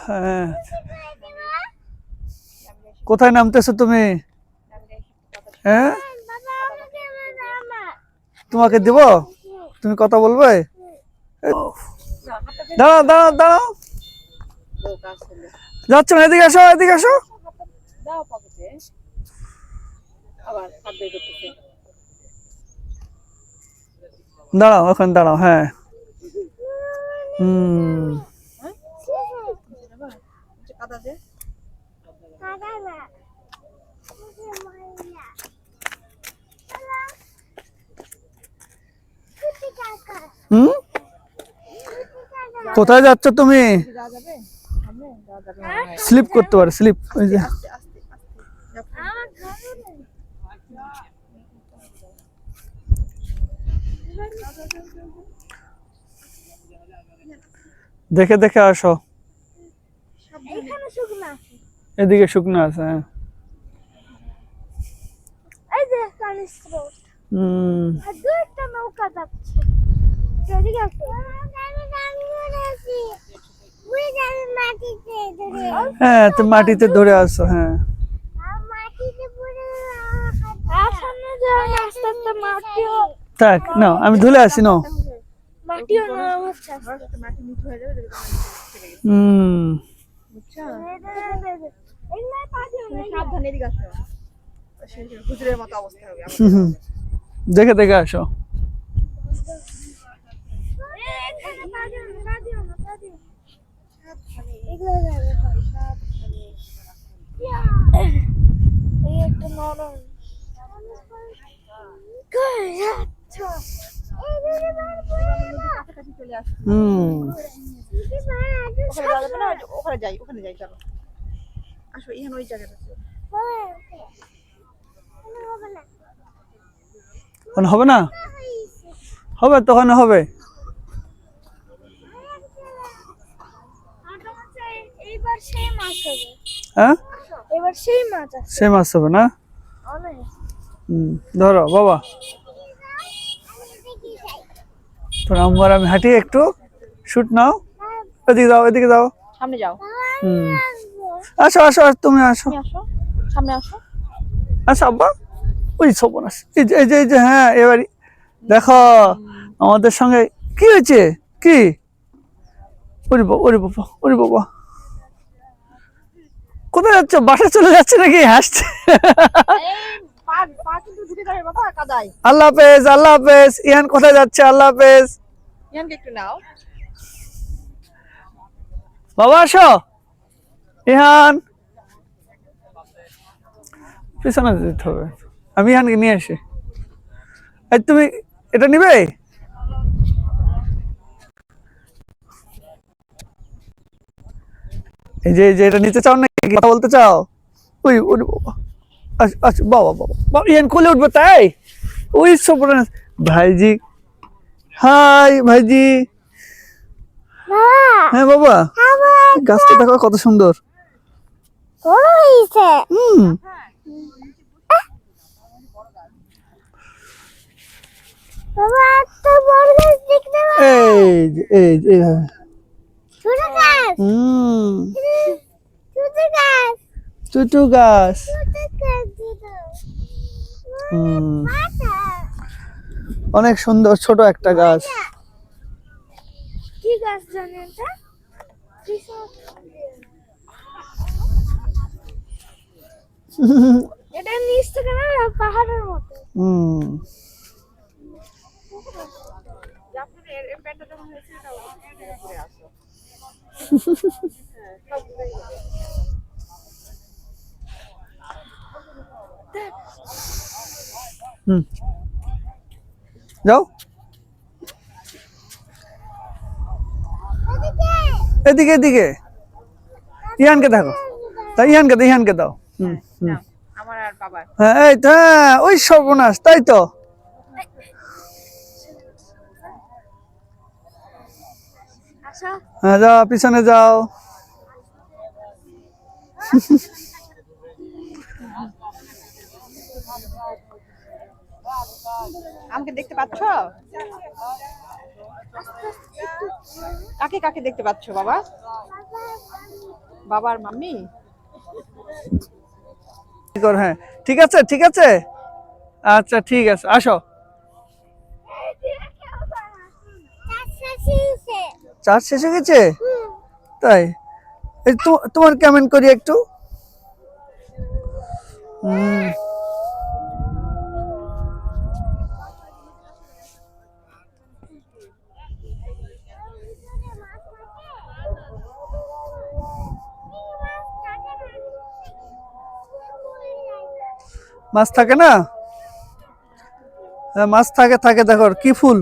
হ্যাঁ। কোথায় নামতেছো তুমি? হ্যাঁ? তোমাকে দিব? তুমি কথা বলবে? দাঁড়াও দাঁড়াও দাঁড়াও। যাচ্ছ না, এদিকে আসো এদিকে আসো। দাঁড়াও, ওখানে দাঁড়াও হ্যাঁ। হুম। হুম? কোথায় যাচ্ছ তুমি। স্লিপ করতে পারো স্লিপ। ওই যে। দেখে দেখে আসো। এদিকে শুকনো আছে হ্যাঁ। হুম। নৌকা যাচ্ছে। হ্যাঁ তো মাটিতে ধরে আসো হ্যাঁ। থাক নাও আমি ধুলে আসি। হুম। বুঝছ এগুলো পাঠিও ওখানে যাই ওখানে যাই চলো আসো এখানে ওই জায়গাটা হবে না? হবে তখন হবে। সেই মাছ হবে। হ্যাঁ? এবার সেই মাছ আছে। সে মাছ হবে না? হুম ধরো বাবা। তোর আমার আমি হাঁটি একটু। শুট নাও। এদিকে যাও এদিকে যাও। সামনে যাও। হুম। আসো আসো আসো। তুমি আসো। সামনে আসো। আসো আব্বা। ওই এই যে এই যে এই যে হ্যাঁ এবারে দেখো আমাদের সঙ্গে কি হয়েছে? কি? ওরে বাবা ওরে বাবা ওরে বাবা। কোথায় যাচ্ছ? বাসা চলে যাচ্ছে নাকি? হাসছে। আল্লাহ হাফেজ আল্লাহ হাফেজ। ইহান কোথায় যাচ্ছে? আল্লাহ হাফেজ। বাবা, আসো। ইহান পিছনে যেতে হবে। আমি ইহানকে নিয়ে আসি। এই, তুমি এটা নিবে? এই যে এটা নিতে চাও নাকি কথা বলতে চাও? ওই ওরে বাবা। আচ্ছা আচ্ছা বাবা বাবা বাবা ইহান কোলে উঠবে তাই? ওই সব ভাইজি হাই ভাইজি। বাবা হ্যাঁ বাবা। গাছটা দেখো কত সুন্দর। হুম। এই এই গাছ। হুম। গাছ টুটু গাছ পাতা অনেক সুন্দর ছোট একটা গাছ। কি গাছ জানেন এটা? নিচ থেকে না পাহাড়ের মতো। হুম। হয়েছে এটা ওখানে ঘুরে আসো হুম। যাও। এদিকে এদিকে। ইহানকে দেখো। তা ইহানকে দাও ইহানকে দাও। হ্যাঁ এই তো হ্যাঁ ওই সর্বনাশ, তাই তো। হ্যাঁ যাও, পিছনে যাও। আমাকে দেখতে পাচ্ছ? কাকে কাকে দেখতে পাচ্ছ বাবা? বাবা বাবার মাম্মি? হ্যাঁ। ঠিক আছে ঠিক আছে? আচ্ছা ঠিক আছে, আসো। চার্জ শেষ হয়ে গেছে? তাই। তোমার কেমন করি একটু? হুম। মাছ থাকে না? হ্যাঁ, মাছ থাকে থাকে দেখো কি ফুল?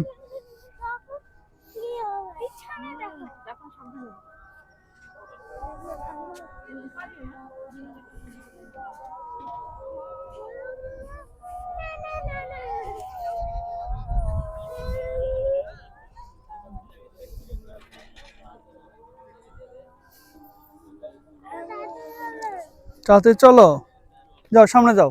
চলো। যাও সামনে যাও।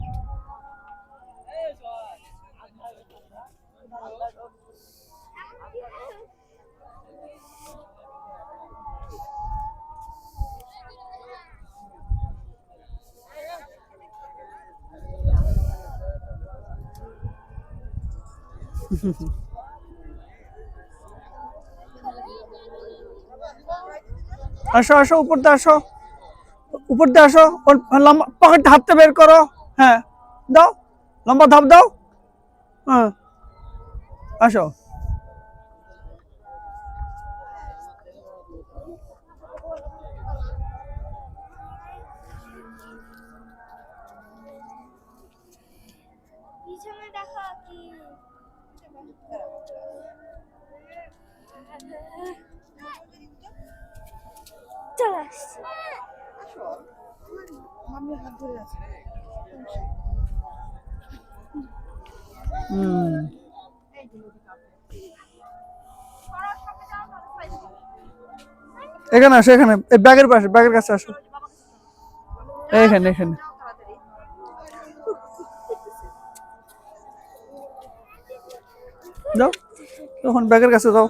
আসো আসো উপর দিয়ে আসো। উপর দিয়ে আসো লম্বা পকেট হাতটা বের করো। হ্যাঁ দাও। লম্বা ধাপ দাও। হ্যাঁ। আসো। হুম। এখানে আসো, এখানে। এই ব্যাগের পাশে, ব্যাগের কাছে আসো। এখানে এখানে যাও, তখন ব্যাগের কাছে যাও।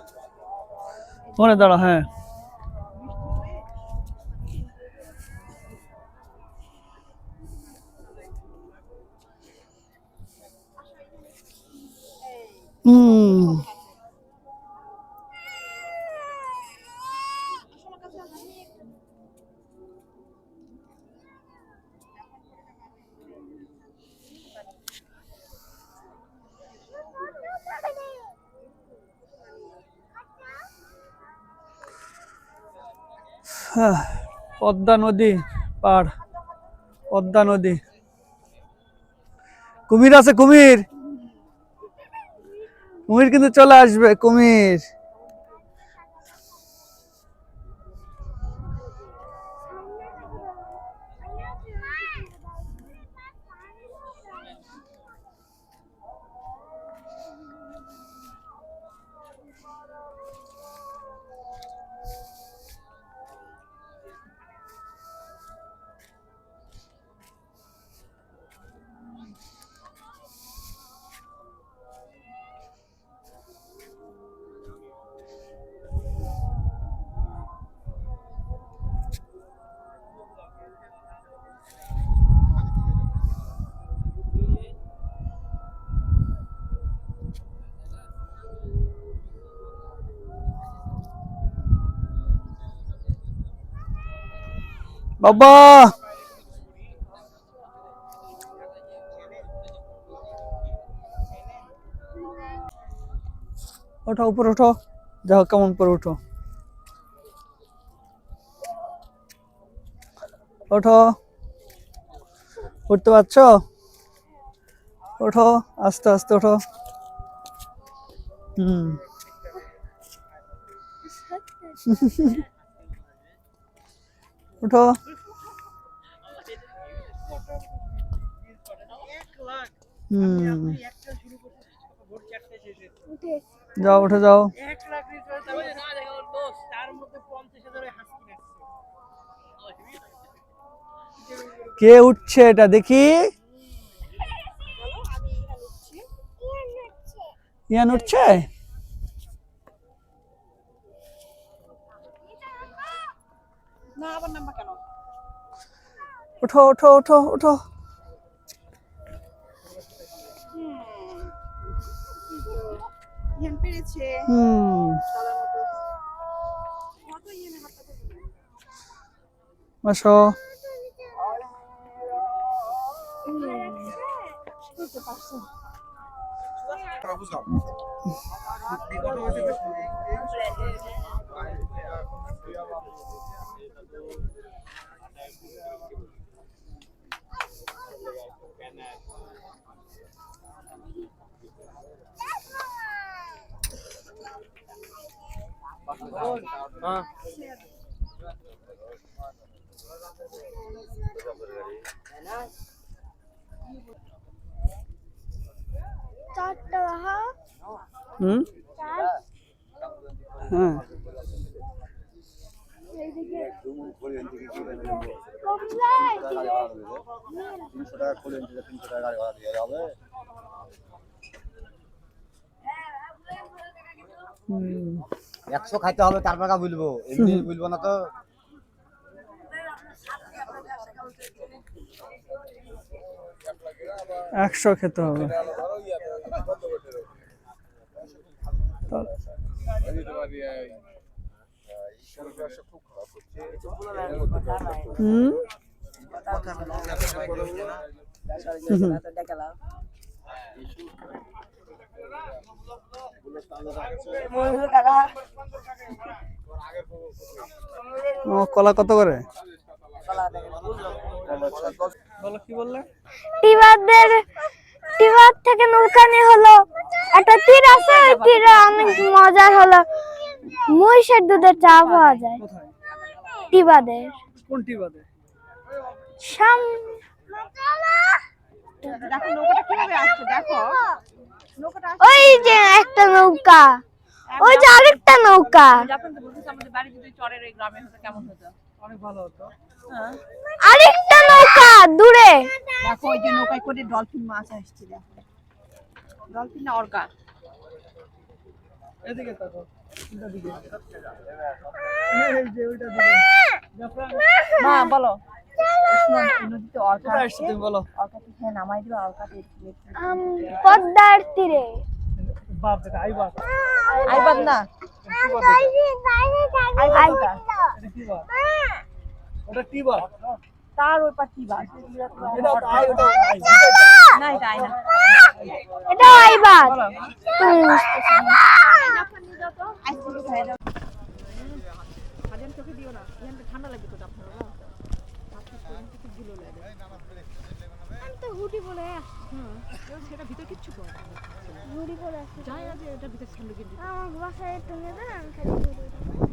ওখানে দাঁড়া হ্যাঁ। পদ্মা নদী পার পদ্মা নদী। কুমির আছে কুমির। কুমির কিন্তু চলে আসবে কুমির। বাবা। ওঠো উপরে ওঠো। দেখো কেমন করে ওঠো। ওঠো। উঠতে পারছ? ওঠো আস্তে আস্তে ওঠো। হুম। উঠো। যাও উঠে যাও। কে উঠছে এটা দেখি? ইয়ান উঠছে? না আবার নাম্বার কেন? হুম ধরবে? বসো। হুম। হ্যাঁ তিনশো টাকা নিতে তিনশো টাকা গাড়ি ভাড়া দিয়ে যাবে একশো খাইতে হবে তারপর কা বলব। এমনি বলব না তো। একশো খেতে হবে। হুম। ও কলা কত করে? বলো কি বললে? টিবাদের থেকে নৌকানি হলো। একটা তীর আছে ওই তীরে অনেক মজার হলো। মহিষের দুধের চা পাওয়া যায়। টিবাদের। কোনটি বাদে সাম দেখো নৌকাটা কীভাবে আসছে? দেখো। ওই যে একটা নৌকা। ওই যে আরেকটা নৌকা। যখন তো বলছিস আমাদের বাড়ি যদি চরের এই গ্রামে হতো কেমন হতো? অনেক ভালো হতো। আরেকটা নৌকা দূরে। দেখো ওই যে নৌকায় করে ডলফিন মাছ আসছে দেখো। ডলফিন না অর্কা? এদিকে মা বলো। এই নদীতে অর্কা আসছে তুমি বলো? অর্কা থেকে নামাই দিও অর্কাতে পদ্মার তীরে বাপ দেখা আই আইবাদ না আইবাদ এটা কি বাপ? ওটা কি বাপ? তার ওই পার কি না এটা আই এটা আইবাদ তুমি খাই দাও হাজার চোখে দিও না এখানে ঠান্ডা লাগবে তো আপনার না হুম সেটা ভিতরে কিচ্ছু করে ঘুড়ি পরে আসছি। না যে এটা ভিতরে ঠান্ডা কিন্তু আমার বাসায় একটু নিয়ে দেন আমি খালি আমার